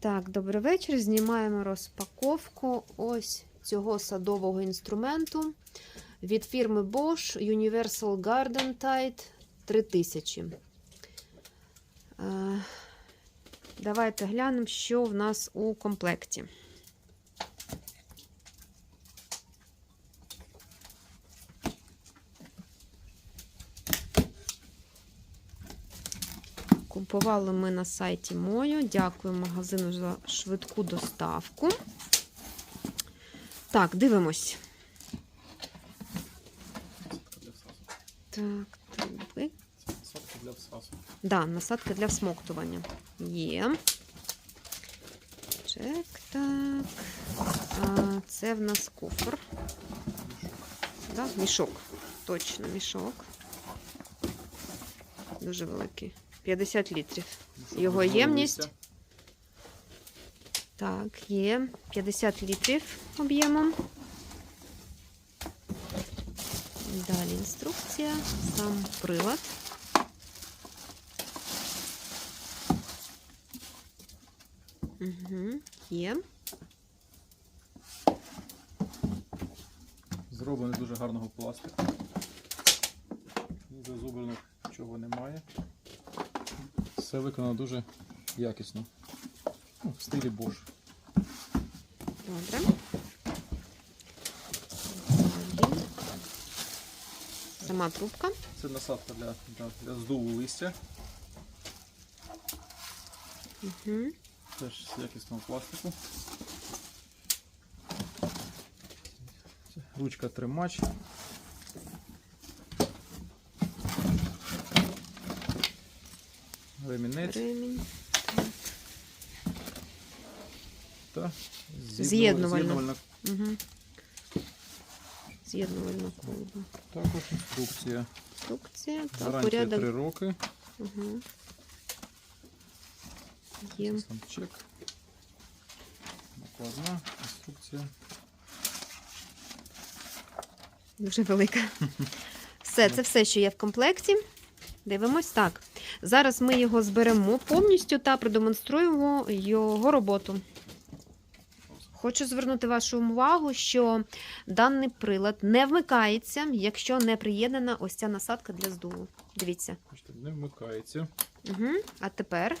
Так, добрий вечір. Знімаємо розпаковку ось цього садового інструменту від фірми Bosch Universal Garden Tide 3000. Е, Давайте глянемо, що в нас у комплекті. Купували ми на сайті Мою. Дякую магазину за швидку доставку. Так, дивимось. Так, труби. Насадка для всасу. Да, насадка для всмоктування. Є. Чек, так. А, це в нас кофр. Да, мішок. Точно, мішок. Дуже великий. 50 літрів. Його ємність? Так, є 50 літрів об'ємом. Далі інструкція, сам прилад. Угу, є. Зроблений з дуже гарного пластику. Зазубрено чого немає. Все виконано дуже якісно. Ну, в стилі Bosch. Добре. Сама трубка. Це насадка для, для, для здуву листя. Угу. Теж з якісного пластику. Ручка тримач. Ремінець Ремінь. та З'єднувальна. з'єднувальна Угу. Колба. також інструкція. Інструкція та Гарантія порядок. 3 роки. Угу. Є. Це сам чек. Накладна інструкція. Дуже велика. Все, це все, що є в комплекті. Дивимось так. Зараз ми його зберемо повністю та продемонструємо його роботу. Хочу звернути вашу увагу, що даний прилад не вмикається, якщо не приєднана ось ця насадка для здуву. Дивіться. Не вмикається. Угу. А тепер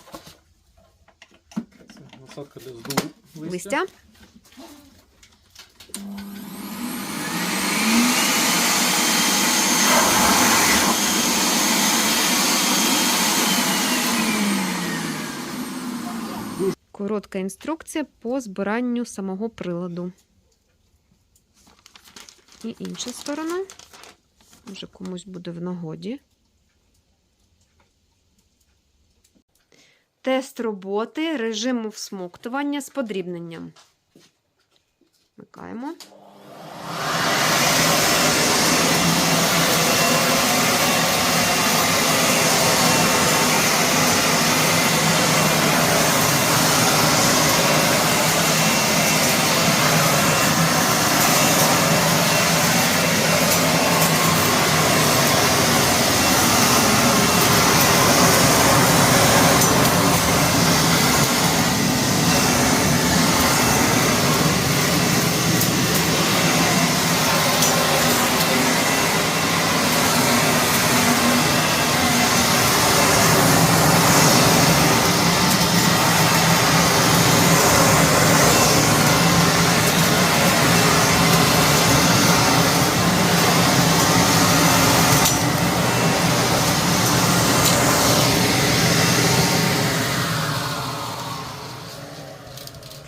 Це насадка для здуву листя. листя. Коротка інструкція по збиранню самого приладу. І інша сторона. Може, комусь буде в нагоді. Тест роботи режиму всмоктування з подрібненням. Вмикаємо.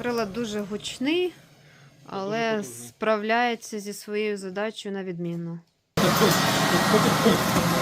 Прилад дуже гучний, але справляється зі своєю задачею на відмінно.